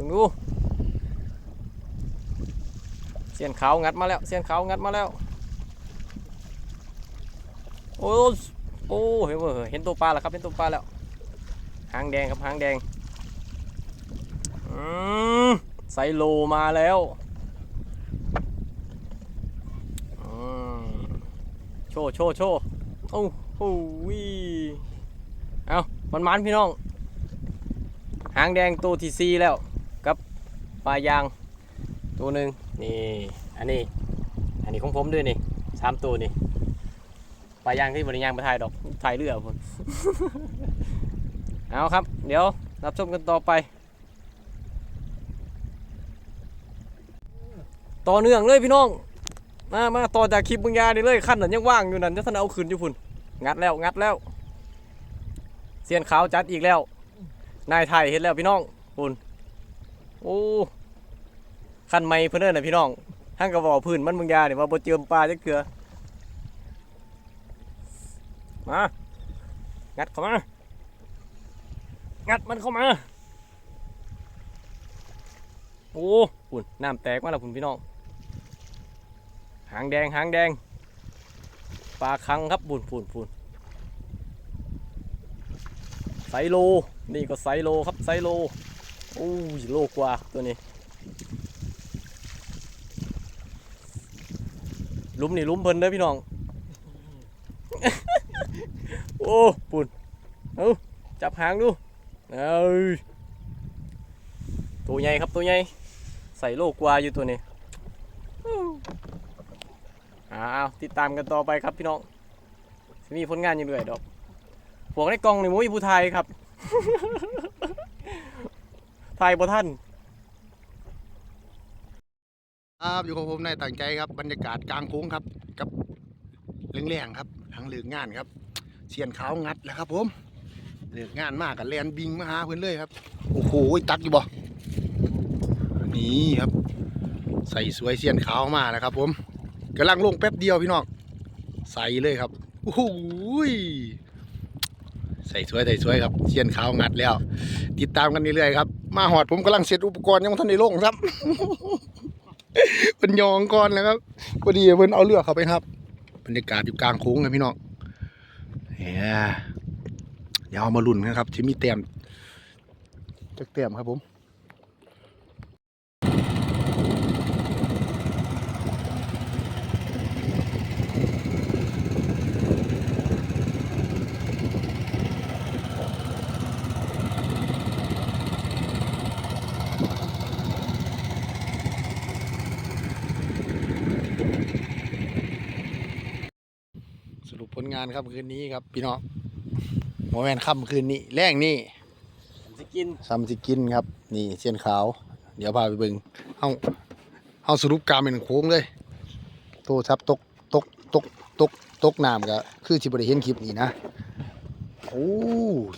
บิ่งดูเสียนขาวงัดมาแล้วเสียนขาวงัดมาแล้ว โอ้ยโอ้เห็นเห็นตัวปลาแล้วครับเห็นตัวปลาแล้วหางแดงครับหางแดงอืมไซโลมาแล้วโชว์โชว์โชว์โอ้โหวิเอามันมันพี่น้อง หางแดงตัวที่ซีแล้ว ปลายางตัวหนึ่งนี่อันนี้ อันนี้ของผมด้วยนี่สามตัวนี่ปลายางที่บริยางมาถ่ายดอกถ่ายเรือผมเอาครับ เดี๋ยวรับชมกันต่อไป ต่อเนื่องเลยพี่น้อง มามาต่อจากคลิปบึงยานี่เลยขั้นนั้นยังว่างอยู่นั่นจะท่านเอาขึ้นอยู่พุ่นงัดแล้วงัดแล้ว เสียนขาวจัดอีกแล้ว นายไทยเห็นแล้วพี่น้องปุ่น โอ้คันไม่เพื่อนเด้อนะพี่น้องห้างกระบอกพื้นมันมึงยาเนี่ยว่าบ่เจิมปลาจักเกลือมางัดเข้ามางัดมันเข้ามาโอ้ปุ่นน้ำแตกมาแล้วปุ่นพี่น้องหางแดงหางแดงปลาคังครับปุ่นปุ่นปุ่นไซโล นี่ก็ไซโลครับไซโล โอ้ยโลกว่าตัวนี้หลุมนี่หลุมเพิ่นเด้อพี่น้อง โอ้ปุ่นเอาจับหางดูเอ้ยตัวใหญ่ครับตัวใหญ่ใส่โลกว่าอยู่ตัวนี้อ้าวติดตามกันต่อไปครับพี่น้องมีผลงานอยู่เรื่อยดอกพวกในกองนี่มุ้ยผู้ไทยครับ ทยบ่ท่านครับอยู่กับผมนายต่างใจครับบรรยากาศกลางโค้งครับ กับเร่งๆครับทางเลือกงานครับเสียนขาวงัดแล้วครับ ผมเลือกงานมากกับแลนบิงมาหาเพื่อนเลยครับโอ้โหตักอยู่บ่นี่ครับ ใส่สวยเสียนขาวมาแล้วครับ ผมกำลังลงแป๊บเดียวพี่น้องใส่เลยครับโอ้โห ใส่สวยใส่สวยครับเชียนขาวงัดแล้ว ติดตามกันเรื่อยๆครับ มาหอดผมกำลังเสร็จอุปกรณ์ยังทันในโลกครับเป็นยองก่อนนะครับพอดีเพิ่นเอาเรือเข้าไปครับบรรยากาศอยู่กลางโค้งครับพี่น้องเฮียเดี๋ยวเอามาลุ้นกันครับที่มีเต็มจักเต็มครับผมส รุปผลงานครับคืนนี้ครับ พี่น้องโมแมนค่ำคืนนี้แรงนี่สิกินซัมสิกินครับ นี่เส้นขาว เดี๋ยวพาไปเบิ่งเฮาเฮาสรุปการเป็นโค้งเลย โตทับตกตกตกตกตกน้ำก็คือสิบ่ได้เห็นคลิปนี้นะโอ้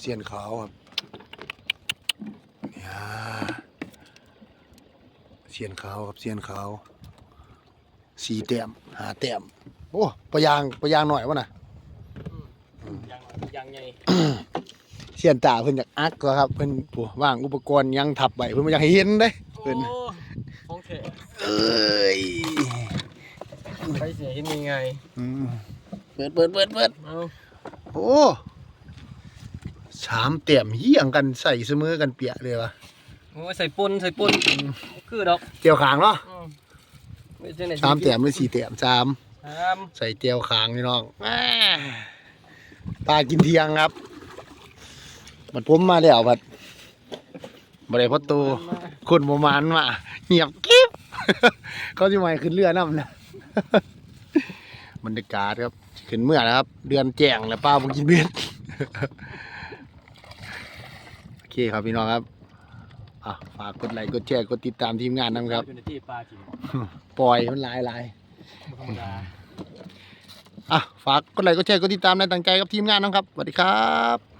เส้นขาวครับเนี่ยเส้นขาวครับเส้นขาวสี่แต้มหาแต้ม โอ้ปะยางปะยางหน่อยวะน่ะยังยังไงเสียนตาเพิ่นอยากอักก็ครับ เพิ่นผู้ว่างอุปกรณ์ยังทับไว้เพิ่นบ่อยากให้เห็นเด้เพิ่นโอ้ของแท้เอ้ยไปเสียเห็นยังไงอืมเปิดเปิดเปิดเปิดเอาโอ้สามเต็มเฮี้ยงกันใส่เสมอกันเปียเลยวะโอ้ยใส่ปนใส่ปนคือดอกเตียวขางเนาะอืมไม่ใช่ไหนสามเต็มหรือสี่เต็มสาม สามใส่เตียวขางนี่น้องแหม่ปลากินเทียงครับ มันผมมาแล้วบัดบ่ได้พอตูคนประมาณมาเงียบกิ๊บเขาจะมาขึ้นเรือน้ำนะบรรยากาศครับขึ้นเมื่อนะครับ เดือนแจ้งแล้วป้าผมกินเบ็ดโอเคครับพี่น้องครับอะฝากกดไลค์กดแชร์กดติดตามทีมงานนะครับอยู่ในที่ปลากินปล่อยมันหลายหลาย ธรรมดาอะฝากกดไลค์กดแชร์กดติดตามในต่างใจกับทีมงานนะครับสวัสดีครับ